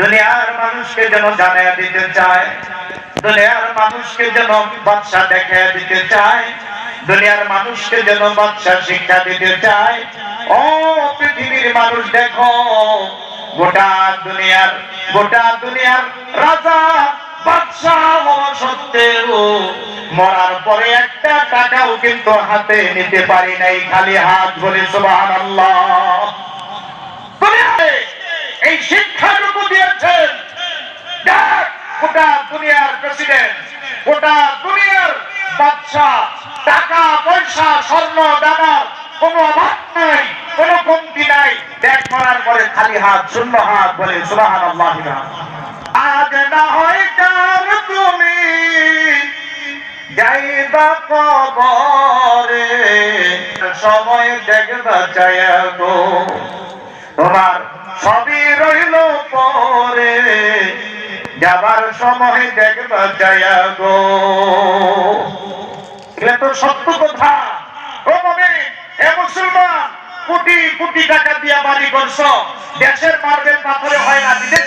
দুনিয়ার মানুষকে যেন জানিয়ে দিতে চায়। দুনিয়ার মানুষকে যেন দিতে চায়। দুনিয়ার মানুষকে যেন শিক্ষা দিতে চায়। ও পৃথিবীর মানুষ দেখো, গোটা দুনিয়ার গোটা দুনিয়ার রাজা বাদশা মরার পরে একটা টাকাও কিন্তু হাতে নিতে পারি নাই, খালি হাত ভরে সুবহানাল্লাহ। গোটা দুনিয়ার প্রেসিডেন্ট গোটা দুনিয়ার বাদশা টাকা, পয়সা, স্বর্ণ দানার কোনো অভাব নাই, কোনো কমতি নাই। পরে খালি হাত, শূন্য হাত বলে সুবাহান আজ না হয় কার তুমি যাইবা কবরে, সময় দেখবা গো। তোমার সবই রইল পরে। যাবার সময় দেখবা যায় গো। এটা তো সত্য কথা। ও মনে এ মুসলমান, কোটি কোটি টাকা দিয়া বাড়ি করছ। দেশের মার্বেল পাথরে হয় না, বিদেশ